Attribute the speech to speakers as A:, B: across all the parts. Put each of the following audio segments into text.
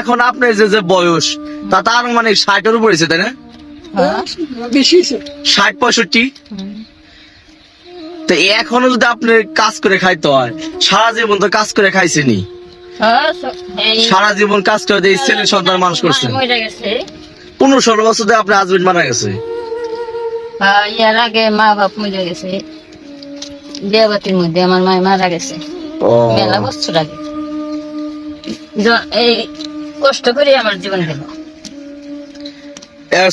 A: এখন আপনার যে যে বয়স তা তার মানে ষাটের উপরেছে তাই না?
B: হ্যাঁ
C: বেশি
A: ষাট পঁয়ষট্টি? তো এখনও যদি আপনি কাজ করে খাইতে হয় সারা জীবন তো কাজ করে খাইছেনি
B: হ্যাঁ,
A: সারা জীবন কাজ করে দিয়ে ছেলে সন্তান মানুষ করছেন।
B: মা মরে গেছে
A: পনেরো ষোলো বছর ধরে আপনার হাজবেন্ড মারা গেছে।
B: ইয়ার আগে মা বাপ মরে গেছে। মধ্যে আমার মা মারা গেছে। মেলা বছর আগে। এই কষ্ট করে আমার জীবন গেল।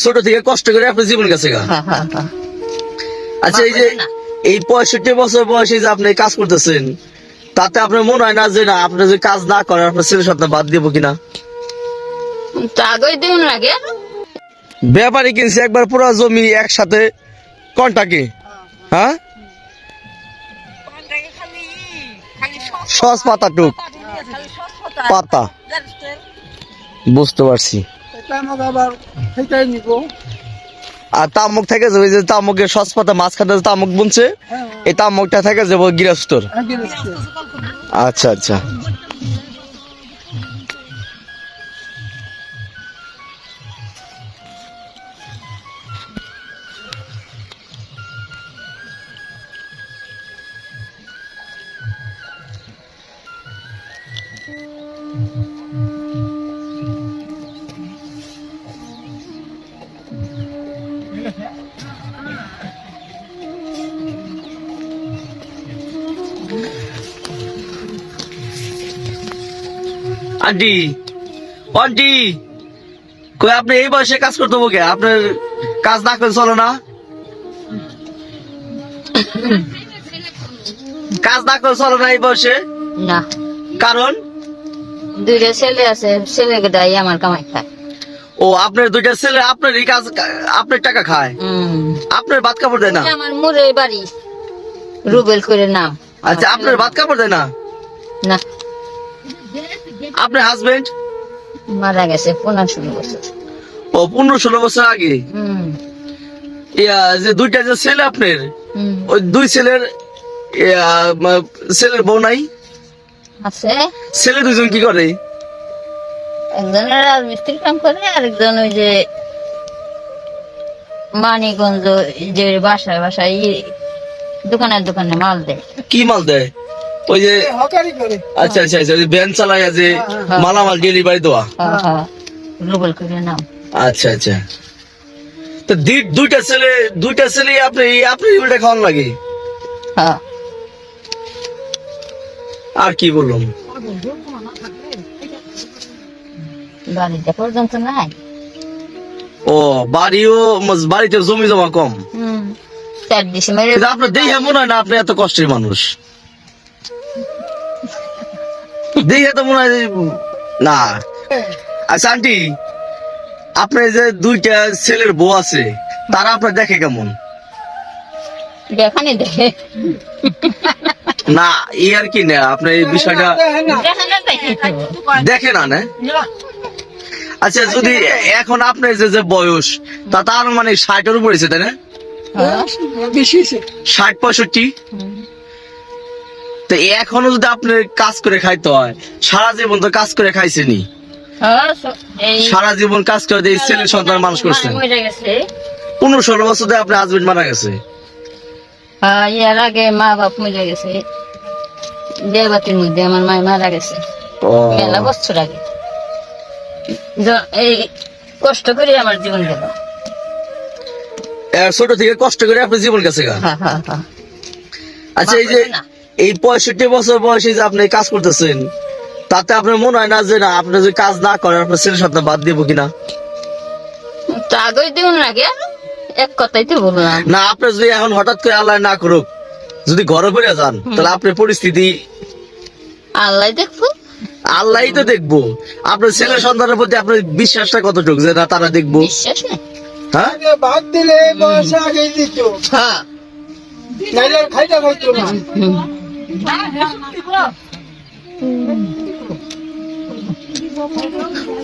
A: ছোট থেকে কষ্ট করে আপনার জীবন গেছে গা। আচ্ছা এই যে এই পঁয়ষট্টি বছর বয়সে যে আপনি কাজ করতেছেন তাতে আপনার মনে হয় না যে না আপনি যদি কাজ না করেন আপনার ছেলে সন্তান বাদ দিব কিনা?
B: তো আগেই দিন লাগে।
A: ব্যাপারী কিনছে একবার পুরো জমি একসাথে কন্টাকে। হ্যাঁ? সস। পাতা টুক। পাতা। বুঝতে পারছি। আর তামুক থেকে যাবে যে তামুকের সস পাতা মাঝখানে যে তামুক বুনছে
C: হ্যাঁ
A: এই তামুকটা থেকে যাব গৃহস্থর।
C: নিচ্ছি
A: আচ্ছা আচ্ছা। আন্টি আন্টি কই আপনি এই বয়সে কাজ করতে হবে আপনার কাজ না করে চলো না? কাজ না করে চলো না এই বয়সে?
B: না।
A: কারণ?
B: দুইটা ছেলে আছে দাই আমার কামাই খায়।
A: ও আপনার দুইটা ছেলে আপনার এই কাজ আপনার টাকা খায়? আপনার ভাত কাপড় দেয় না?
B: আমার মুরে বাড়ি রুবেল করে নাম।
A: আচ্ছা আপনার ভাত কাপড় দেয় না?
B: না।
A: আপনার হাজবেন্ড
B: মারা গেছে পনেরো ষোলো বছর।
A: ও পনেরো ষোলো বছর আগে? ইয়া, যে দুইটা যে ছেলে আপনার ওই দুই ছেলের ছেলের বউ নাই?
B: আছে।
A: ছেলে দুজন কি করে?
B: একজন রাজমিস্ত্রির কাম করে আরেকজন ওই যে মানিকগঞ্জ যে বাসায় বাসায় দোকানের দোকানে মাল দেয়।
A: কি মাল দেয়? ওই যে আচ্ছা আচ্ছা আচ্ছা ভ্যান চালায় যে মালামাল ডেলিভারি দেওয়া।
B: হ্যাঁ, হ্যাঁ। রুবেল করে নাম
A: আচ্ছা আচ্ছা। তো দুইটা ছেলে দুইটা ছেলে আপনি আপনি খাওয়ান লাগে
B: হ্যাঁ।
A: আর কি বললাম
B: বাড়িতে পর্যন্ত নাই?
A: ও বাড়িও বাড়িতে জমি জমা কম। আপনার দেখে মনে হয় না আপনি এত কষ্টের মানুষ? দেখে তো মনে হয় না। আচ্ছা আন্টি আপনার যে দুইটা ছেলের বউ আছে তারা আপনার দেখে কেমন?
B: দেখানি দেখে।
A: না আর কি না আপনার এই বিষয়টা
B: দেখানো দেখি
A: না না? আচ্ছা যদি এখন আপনার যে যে বয়স তা তার মানে ষাটের তাই না? ষাট পঁয়ষট্টি? তো এখনও যদি আপনার কাজ করে খাইতে হয় সারা জীবন তো কাজ করে খাইছেনি সারা জীবন কাজ করে দিয়ে ছেলে সন্তান মানুষ
B: গেছে
A: পনেরো ষোলো বছর ধরে আপনার হাজবেন্ড মারা গেছে।
B: ইয়ার আগে মা বাপ মরে গেছে। দেবাতির মধ্যে আমার মা মারা গেছে। মেলা বছর আগে। এই কষ্ট করে আমার জীবন গেল।
A: ছোট থেকে কষ্ট করে আপনার জীবন গেছে আচ্ছা এই যে এই পঁয়ষট্টি বছর বয়সে যে আপনি কাজ করতেছেন তাতে আপনার মনে হয় না যে না আপনি যদি কাজ না করেন আপনার ছেলে সন্তান বাদ দিব কিনা?
B: তো আগেই দিন লাগে এক কথাই তো বললাম
A: না আপনি যদি এখন হঠাৎ করে আল্লাহ না করুক যদি ঘরে ফিরে যান তাহলে আপনার পরিস্থিতি
B: আল্লাহ দেখব
A: আল্লাহই তো দেখব আপনার ছেলে সন্তানের প্রতি আপনার বিশ্বাসটা কতটুকু যে না তারা দেখব
B: বিশ্বাস নেই
A: হ্যাঁ
C: আগে ভাত দিলে বয়সে আগে দিত
B: হ্যাঁ
C: নাইলে খাইটা খাইতো না।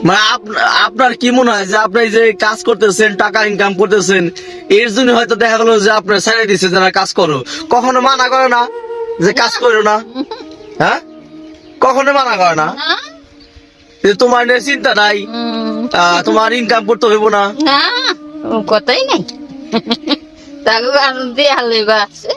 A: মানে আপ- আপনার কি মনে হয় যে আপনি যে কাজ করতেছেন টাকা ইনকাম করতেছেন এর জন্য হয়তো দেখা গেলো যে আপনার ছেড়ে দিচ্ছে যারা কাজ করো। কখনো মানা করে না যে কাজ করো না? হ্যাঁ? কখনো মানা করে না? যে তোমার নিয়ে চিন্তা নাই? তোমার ইনকাম করতে হইব না?
B: কথাই নাই। তাকে দিয়ে হালে বা আছে।